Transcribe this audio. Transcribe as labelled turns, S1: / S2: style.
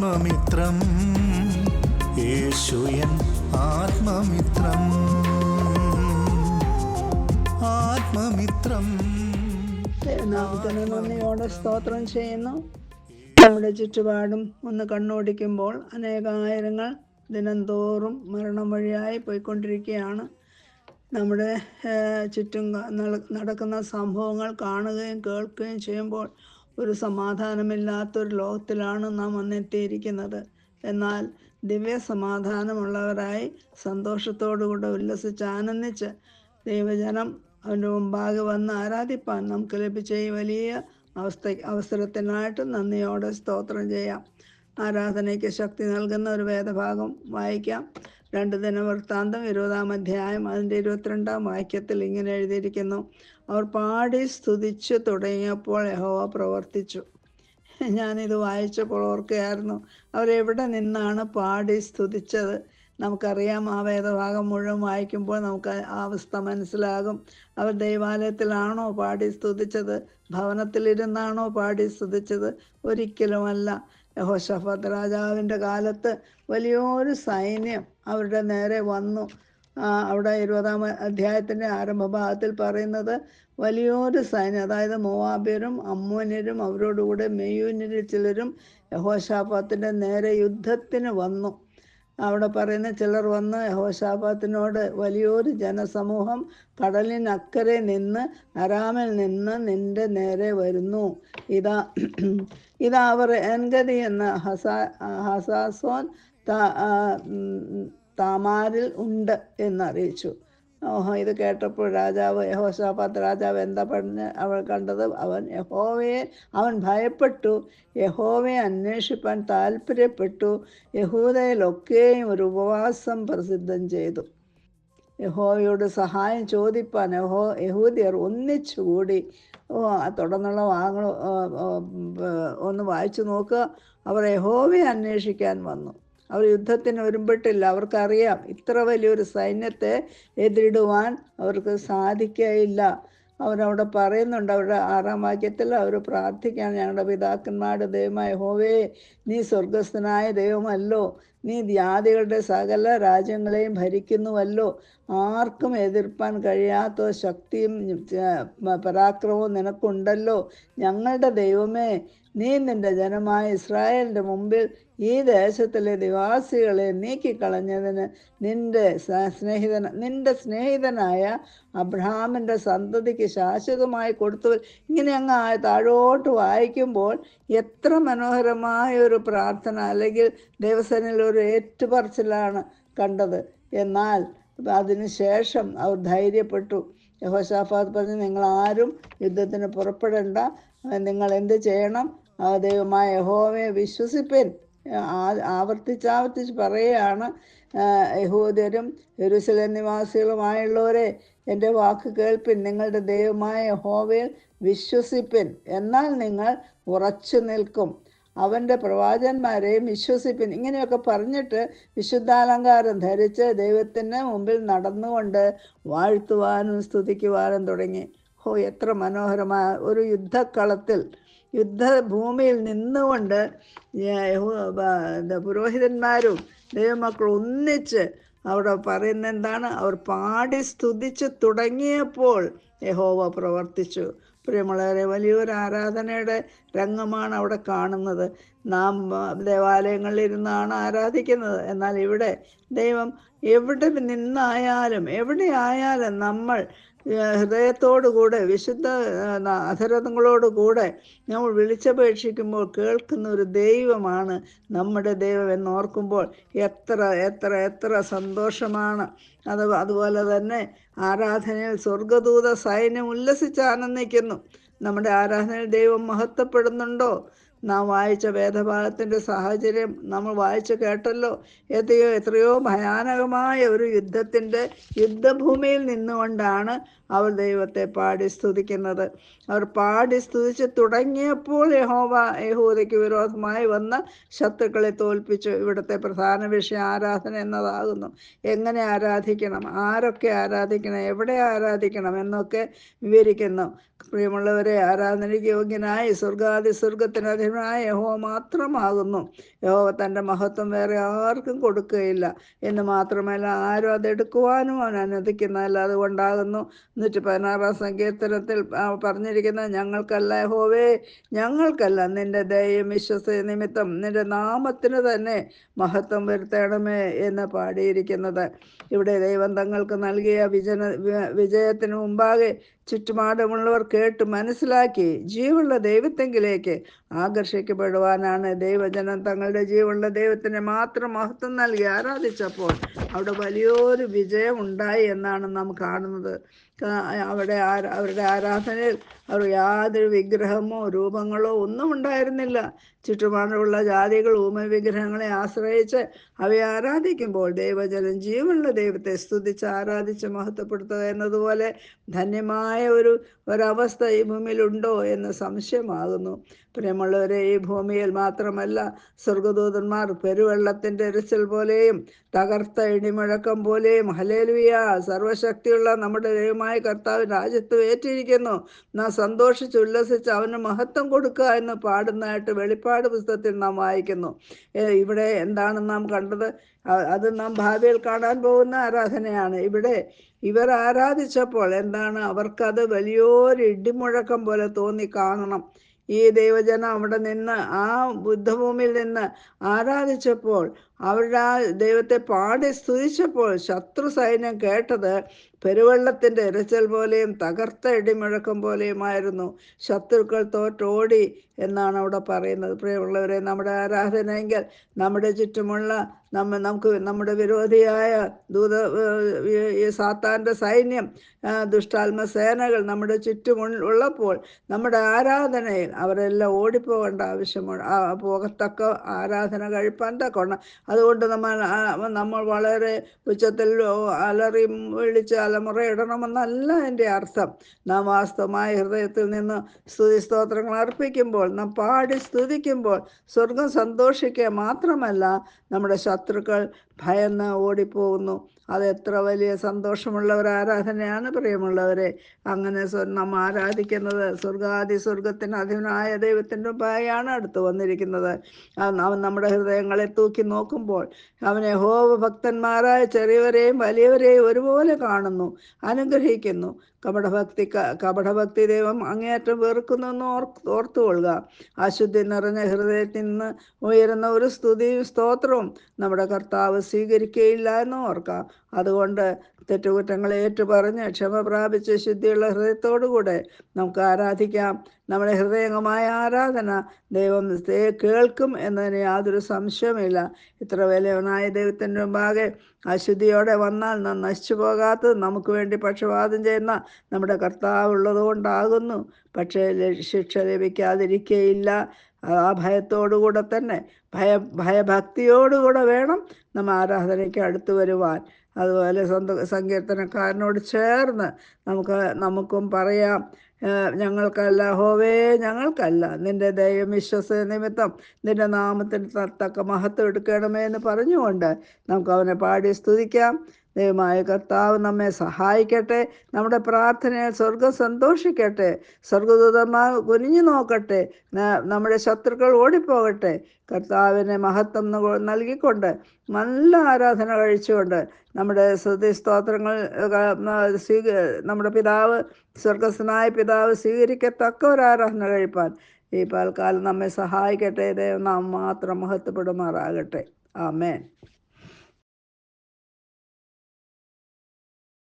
S1: ആത്മമിത്രം. യേശുയൻ ആത്മമിത്രം. ആത്മമിത്രം.
S2: നന്ദിയോടെ സ്തോത്രം ചെയ്യുന്നു. നമ്മുടെ ചുറ്റുപാടും ഒന്ന് കണ്ണോടിക്കുമ്പോൾ അനേകായിരങ്ങൾ ദിനംതോറും മരണം വഴിയായി പോയിക്കൊണ്ടിരിക്കുകയാണ്. നമ്മുടെ ചുറ്റും നടക്കുന്ന സംഭവങ്ങൾ കാണുകയും കേൾക്കുകയും ചെയ്യുമ്പോൾ ഒരു സമാധാനമില്ലാത്തൊരു ലോകത്തിലാണ് നാം വന്നെത്തിയിരിക്കുന്നത് എന്നാൽ ദിവ്യ സമാധാനമുള്ളവരായി സന്തോഷത്തോടുകൂടെ ഉല്ലസിച്ച് ആനന്ദിച്ച് ദൈവജനം അവന്റെ മുമ്പാകെ വന്ന് ആരാധിപ്പാൻ നമുക്ക് ലഭിച്ച ഈ വലിയ അവസ്ഥ അവസരത്തിനായിട്ട് നന്ദിയോടെ സ്തോത്രം ചെയ്യാം. ആരാധനയ്ക്ക് ശക്തി നൽകുന്ന ഒരു വേദഭാഗം വായിക്കാം. രണ്ട് ദിന വൃത്താന്തം ഇരുപതാം അധ്യായം അതിന്റെ ഇരുപത്തിരണ്ടാം വാക്യത്തിൽ ഇങ്ങനെ എഴുതിയിരിക്കുന്നു. അവർ പാടി സ്തുതിച്ചു തുടങ്ങിയപ്പോൾ യഹോവ പ്രവർത്തിച്ചു. ഞാനിത് വായിച്ചപ്പോൾ ഓർക്കുകയായിരുന്നു അവരെവിടെ നിന്നാണ് പാടി സ്തുതിച്ചത്? നമുക്കറിയാം ആ വേദഭാഗം മുഴുവൻ വായിക്കുമ്പോൾ നമുക്ക് ആ അവസ്ഥ മനസ്സിലാകും. അവർ ദൈവാലയത്തിലാണോ പാടി സ്തുതിച്ചത്? ഭവനത്തിലിരുന്നാണോ പാടി സ്തുതിച്ചത്? ഒരിക്കലുമല്ല. യഹോഷഫത്ത് രാജാവിന്റെ കാലത്ത് വലിയൊരു സൈന്യം അവരുടെ നേരെ വന്നു. അവിടെ ഇരുപതാം അധ്യായത്തിന്റെ ആരംഭ ഭാഗത്തിൽ പറയുന്നത് വലിയൊരു സൈന്യം അതായത് മോവാബ്യരും അമ്മോന്യരും അവരോടുകൂടെ മെയ്യൂന്യരിൽ ചിലരും യഹോഷാഫത്തിന്റെ നേരെ യുദ്ധത്തിന് വന്നു. അവിടെ പറയുന്ന ചിലർ വന്ന് യഹോശാപാത്തിനോട് വലിയൊരു ജനസമൂഹം കടലിനക്കരെ നിന്ന് അരാമിൽ നിന്ന് നിന്റെ നേരെ വരുന്നു. ഇതാ ഇതാ അവർ എൻഗതി എന്ന ഹസാ ഹസാസോൻ താമാരിൽ ഉണ്ട് എന്നറിയിച്ചു. ഇത് കേട്ടപ്പോൾ രാജാവ് യഹോശാപാത്ത് രാജാവ് എന്താ പറഞ്ഞ് അവൾ കണ്ടത്? അവൻ യഹോവയെ അവൻ ഭയപ്പെട്ടു. യഹോവയെ അന്വേഷിപ്പാൻ താല്പര്യപ്പെട്ടു. യഹൂദയിലൊക്കെയും ഒരു ഉപവാസം പ്രസിദ്ധം ചെയ്തു. യഹോവയോട് സഹായം ചോദിപ്പാൻ യഹോ യഹൂദിയർ ഒന്നിച്ചുകൂടി. തുടർന്നുള്ള വാങ്ങൾ ഒന്ന് വായിച്ചു നോക്കുക അവർ യഹോവയെ അന്വേഷിക്കാൻ വന്നു. അവർ യുദ്ധത്തിന് ഒരുമ്പെട്ടില്ല. അവർക്കറിയാം ഇത്ര വലിയൊരു സൈന്യത്തെ എതിരിടുവാൻ അവർക്ക് സാധിക്കുകയില്ല. അവരവിടെ പറയുന്നുണ്ട് അവരുടെ ആറാം വാക്യത്തിൽ അവർ പ്രാർത്ഥിക്കാൻ ഞങ്ങളുടെ പിതാക്കന്മാരുടെ ദൈവമായ ഹോവേ നീ സ്വർഗസ്ഥനായ ദൈവമല്ലോ. നീ ജാതികളുടെ സകല രാജ്യങ്ങളെയും ഭരിക്കുന്നുവല്ലോ. ആർക്കും എതിർപ്പാൻ കഴിയാത്ത ശക്തിയും പരാക്രമവും നിനക്കുണ്ടല്ലോ. ഞങ്ങളുടെ ദൈവമേ നീ നിന്റെ ജനമായ ഇസ്രായേലിന്റെ മുമ്പിൽ ഈ ദേശത്തിലെ നിവാസികളെ നീക്കിക്കളഞ്ഞതിന് നിന്റെ സ്നേഹിതൻ നിന്റെ സ്നേഹിതനായ അബ്രഹാമിന്റെ സന്തതിക്ക് ശാശ്വതമായി കൊടുത്തു. ഇങ്ങനെ അങ്ങ് താഴോട്ട് വായിക്കുമ്പോൾ എത്ര മനോഹരമായ ഒരു പ്രാർത്ഥന അല്ലെങ്കിൽ ദേവസേനയിൽ ഒരു ഏറ്റുപറച്ചിലാണ് കണ്ടത്. എന്നാൽ അതിനുശേഷം അവർ ധൈര്യപ്പെട്ടു. യഹോഷാഫാദ് പറഞ്ഞു നിങ്ങൾ ആരും യുദ്ധത്തിന് പുറപ്പെടേണ്ട. നിങ്ങൾ എന്ത് ചെയ്യണം? ദൈവമായ യഹോവയെ വിശ്വസിപ്പിൻ. ആവർത്തിച്ചാവർത്തിച്ച് പറയുകയാണ് യഹൂദരും യെരൂശലേം നിവാസികളുമായുള്ളവരെ എന്റെ വാക്ക് കേൾപ്പിൻ നിങ്ങളുടെ ദൈവമായ യഹോവയിൽ വിശ്വസിപ്പിൻ എന്നാൽ നിങ്ങൾ ഉറച്ചു നിൽക്കും. അവന്റെ പ്രവാചന്മാരെയും വിശ്വസിപ്പിൻ. ഇങ്ങനെയൊക്കെ പറഞ്ഞിട്ട് വിശുദ്ധാലങ്കാരം ധരിച്ച് ദൈവത്തിന് മുമ്പിൽ നടന്നുകൊണ്ട് വാഴ്ത്തുവാനും സ്തുതിക്കുവാനും തുടങ്ങി. ഓ എത്ര മനോഹരമായ ഒരു യുദ്ധക്കളത്തിൽ യുദ്ധഭൂമിയിൽ നിന്നുകൊണ്ട് പുരോഹിതന്മാരും ദൈവമക്കളും ഒന്നിച്ച് അവിടെ പറയുന്ന എന്താണ് അവർ പാടി സ്തുതിച്ച് തുടങ്ങിയപ്പോൾ യഹോവ പ്രവർത്തിച്ചു. പ്രിയമുള്ളവരെ വലിയൊരു ആരാധനയുടെ രംഗമാണ് അവിടെ കാണുന്നത്. നാം ദേവാലയങ്ങളിൽ ഇരുന്നാണ് ആരാധിക്കുന്നത്. എന്നാൽ ഇവിടെ ദൈവം എവിടെ നിന്നായാലും എവിടെ ആയാലും നമ്മൾ ഹൃദയത്തോടുകൂടെ വിശുദ്ധ അധരങ്ങളോടുകൂടെ നമ്മൾ വിളിച്ചപേക്ഷിക്കുമ്പോൾ കേൾക്കുന്ന ഒരു ദൈവമാണ് നമ്മുടെ ദൈവം എന്നോർക്കുമ്പോൾ എത്ര എത്ര എത്ര സന്തോഷമാണ്. അത് അതുപോലെ തന്നെ ആരാധനയിൽ സ്വർഗദൂത സൈന്യം ഉല്ലസിച്ച് ആനന്ദിക്കുന്നു. നമ്മുടെ ആരാധനയിൽ ദൈവം മഹത്വപ്പെടുന്നുണ്ടോ? നാം വായിച്ച വേദഭാഗത്തിന്റെ സാഹചര്യം നമ്മൾ വായിച്ചു കേട്ടല്ലോ. എത്രയോ എത്രയോ ഭയാനകമായ ഒരു യുദ്ധത്തിന്റെ യുദ്ധഭൂമിയിൽ നിന്നുകൊണ്ടാണ് അവർ ദൈവത്തെ പാടി സ്തുതിക്കുന്നത്. അവർ പാടി സ്തുതിച്ച് തുടങ്ങിയപ്പോൾ യഹോവ യഹൂദയ്ക്ക് വിരോധമായി വന്ന ശത്രുക്കളെ തോൽപ്പിച്ചു. ഇവിടുത്തെ പ്രധാന വിഷയം ആരാധന എന്നതാകുന്നു. എങ്ങനെ ആരാധിക്കണം? ആരൊക്കെ ആരാധിക്കണം? എവിടെ ആരാധിക്കണം? എന്നൊക്കെ വിവരിക്കുന്നു. പ്രിയമുള്ളവരെ ആരാധനയ്ക്ക് യോഗ്യനായി സ്വർഗാദി സ്വർഗത്തിന് ദൈവമായ യഹോ മാത്രമാകുന്നു. യഹോവ തന്റെ മഹത്വം വേറെ ആർക്കും കൊടുക്കുകയില്ല. എന്ന് മാത്രമല്ല ആരും അതെടുക്കുവാനും അവൻ അനുവദിക്കുന്നതല്ല അതുകൊണ്ടാകുന്നു നൂറ്റി പതിനാറാം സങ്കീർത്തനത്തിൽ പറഞ്ഞിരിക്കുന്നത് ഞങ്ങൾക്കല്ല യഹോവേ ഞങ്ങൾക്കല്ല നിന്റെ ദയം വിശ്വസ നിമിത്തം നിന്റെ നാമത്തിന് തന്നെ മഹത്വം വരുത്തണമേ എന്ന് പാടിയിരിക്കുന്നത്. ഇവിടെ ദൈവം തങ്ങൾക്ക് നൽകിയ വിജന വിജയത്തിന് മുമ്പാകെ ചുറ്റുപാടുമുള്ളവർ കേട്ട് മനസ്സിലാക്കി ജീവുള്ള ദൈവത്തെങ്കിലേക്ക് ആകർഷിക്കപ്പെടുവാനാണ് ദൈവജനം. തങ്ങളുടെ ജീവുള്ള ദൈവത്തിന് മാത്രം മഹത്വം നൽകി ആരാധിച്ചപ്പോൾ അവിടെ വലിയൊരു വിജയം ഉണ്ടായി എന്നാണ് നാം കാണുന്നത്. അവിടെ അവരുടെ ആരാധനയിൽ അവർ യാതൊരു വിഗ്രഹമോ രൂപങ്ങളോ ഒന്നും ഉണ്ടായിരുന്നില്ല. ചുറ്റുപാടുള്ള ജാതികൾ ഊമ വിഗ്രഹങ്ങളെ ആശ്രയിച്ച് അവയെ ആരാധിക്കുമ്പോൾ ദൈവജനം ജീവനുള്ള ദൈവത്തെ സ്തുതിച്ച് ആരാധിച്ച് മഹത്വപ്പെടുത്തുക എന്നതുപോലെ ധന്യമായ ഒരു ഒരവസ്ഥ ഈ ഭൂമിയിലുണ്ടോ എന്ന് സംശയമാകുന്നു. പ്രിയമുള്ളവരെ ഈ ഭൂമിയിൽ മാത്രമല്ല സ്വർഗദൂതന്മാർ പെരുവെള്ളത്തിന്റെ എരിച്ചൽ പോലെയും തകർത്ത ഇടിമുഴക്കം പോലെയും ഹലേലുയ സർവശക്തിയുള്ള നമ്മുടെ ദൈവമായ കർത്താവ് രാജ്യത്ത് ഏറ്റിരിക്കുന്നു. നാം സന്തോഷിച്ച് ഉല്ലസിച്ച് അവന് മഹത്വം കൊടുക്കുക എന്ന് പാടുന്നതായിട്ട് വെളിപ്പാട് പുസ്തകത്തിൽ നാം വായിക്കുന്നു. ഇവിടെ എന്താണ് നാം കണ്ടത്? അത് നാം ഭാവിയിൽ കാണാൻ പോകുന്ന ആരാധനയാണ്. ഇവിടെ ഇവർ ആരാധിച്ചപ്പോൾ എന്താണ് അവർക്കത് വലിയൊരു ഇടിമുഴക്കം പോലെ തോന്നി കാണണം. ഈ ദൈവജനം അവിടെ നിന്ന് ആ ബുദ്ധഭൂമിയിൽ നിന്ന് ആരാധിച്ചപ്പോൾ അവരുടെ ആ ദൈവത്തെ പാടി സ്തുതിച്ചപ്പോൾ ശത്രു സൈന്യം കേട്ടത് പെരുവെള്ളത്തിന്റെ ഇരച്ചൽ പോലെയും തകർത്ത ഇടിമുഴക്കം പോലെയുമായിരുന്നു ശത്രുക്കൾ തോറ്റോടി എന്നാണ് അവിടെ പറയുന്നത്. പ്രിയമുള്ളവരെ നമ്മുടെ ആരാധനയെങ്കിൽ നമ്മുടെ ചുറ്റുമുള്ള നമ്മ നമുക്ക് നമ്മുടെ വിരോധിയായ ദൂത ഈ സാത്താന്റെ സൈന്യം ദുഷ്ടാത്മ സേനകൾ നമ്മുടെ ചുറ്റും ഉള്ളപ്പോൾ നമ്മുടെ ആരാധനയിൽ അവരെല്ലാം ഓടിപ്പോകേണ്ട ആവശ്യമാണ് പോകത്തക്ക ആരാധന കഴിപ്പാൻ തക്കണം അതുകൊണ്ട് നമ്മൾ നമ്മൾ വളരെ ഉച്ചത്തിൽ അലറി വിളിച്ച് അലമുറയിടണമെന്നല്ല എന്റെ അർത്ഥം. നാം വാസ്തവമായ ഹൃദയത്തിൽ നിന്ന് സ്തുതി സ്തോത്രങ്ങൾ അർപ്പിക്കുമ്പോൾ നാം പാടി സ്തുതിക്കുമ്പോൾ സ്വർഗം സന്തോഷിക്കുക മാത്രമല്ല നമ്മുടെ ശത്രുക്കൾ ഭയന്ന് ഓടിപ്പോകുന്നു. അത് എത്ര വലിയ സന്തോഷമുള്ള ഒരു ആരാധനയാണ് പ്രിയമുള്ളവരെ. അങ്ങനെ നാം ആരാധിക്കുന്നത് സ്വർഗാദി സ്വർഗത്തിന് അധീനായ ദൈവത്തിന്റെ ഉപായാണ് അടുത്ത് വന്നിരിക്കുന്നത്. അവൻ നമ്മുടെ ഹൃദയങ്ങളെ തൂക്കി നോക്കുമ്പോൾ അവനെ ഹോവ ഭക്തന്മാരായ ചെറിയവരെയും വലിയവരെയും ഒരുപോലെ കാണുന്നു അനുഗ്രഹിക്കുന്നു. കപടഭക്തി കപടഭക്തി ദൈവം അങ്ങേയറ്റം വെറുക്കുന്നു എന്ന് ഓർ ഓർത്തുകൊള്ളുക. അശുദ്ധി നിറഞ്ഞ ഹൃദയത്തിൽ നിന്ന് ഉയരുന്ന ഒരു സ്തുതിയും സ്തോത്രവും നമ്മുടെ കർത്താവ് സ്വീകരിക്കുകയില്ല എന്ന് ഓർക്കാം അതുകൊണ്ട് തെറ്റുകുറ്റങ്ങൾ ഏറ്റുപറഞ്ഞ് ക്ഷമ പ്രാപിച്ച് ശുദ്ധിയുള്ള ഹൃദയത്തോടുകൂടെ നമുക്ക് ആരാധിക്കാം. നമ്മുടെ ഹൃദയംഗമായ ആരാധന ദൈവം കേൾക്കും എന്നതിന് യാതൊരു സംശയമില്ല ഇത്ര വലിയവനായ ദൈവത്തിന്റെ മുമ്പാകെ അശുദ്ധിയോടെ വന്നാൽ നാം നശിച്ചു പോകാത്തത് നമുക്ക് വേണ്ടി പക്ഷപാതം ചെയ്യുന്ന നമ്മുടെ കർത്താവ് ഉള്ളതുകൊണ്ടാകുന്നു. പക്ഷേ ശിക്ഷ ലഭിക്കാതിരിക്കുകയില്ല ആ ഭയത്തോടുകൂടെ തന്നെ ഭയ ഭയഭക്തിയോടുകൂടെ വേണം നമ്മൾ ആരാധനയ്ക്ക് അടുത്തു വരുവാൻ. അതുപോലെ സ്വന്തം സങ്കീർത്തനക്കാരനോട് ചേർന്ന് നമുക്ക് നമുക്കും പറയാം ഞങ്ങൾക്കല്ല ഹോവേ ഞങ്ങൾക്കല്ല. നിന്റെ ദൈവം വിശ്വസ നിമിത്തം നിന്റെ നാമത്തിന് തക്ക മഹത്വം എടുക്കണമേ എന്ന് പറഞ്ഞുകൊണ്ട് നമുക്ക് അവനെ പാടി സ്തുതിക്കാം. ദൈവമായ കർത്താവ് നമ്മെ സഹായിക്കട്ടെ നമ്മുടെ പ്രാർത്ഥനയിൽ സ്വർഗം സന്തോഷിക്കട്ടെ സ്വർഗദൂതന്മാർ കുനിഞ്ഞു നോക്കട്ടെ നമ്മുടെ ശത്രുക്കൾ ഓടിപ്പോകട്ടെ കർത്താവിനെ മഹത്വം നൽകിക്കൊണ്ട് നല്ല ആരാധന കഴിച്ചുകൊണ്ട് നമ്മുടെ സ്തുതി സ്തോത്രങ്ങൾ സ്വീക നമ്മുടെ പിതാവ് സ്വർഗസ്വനായ പിതാവ് സ്വീകരിക്കത്തക്ക ഒരു ആരാധന കഴിപ്പാൻ ഈ പാൽക്കാലം നമ്മെ സഹായിക്കട്ടെ ദൈവം നാം മാത്രം മഹത്വപ്പെടുമാറാകട്ടെ. ആമേൻ.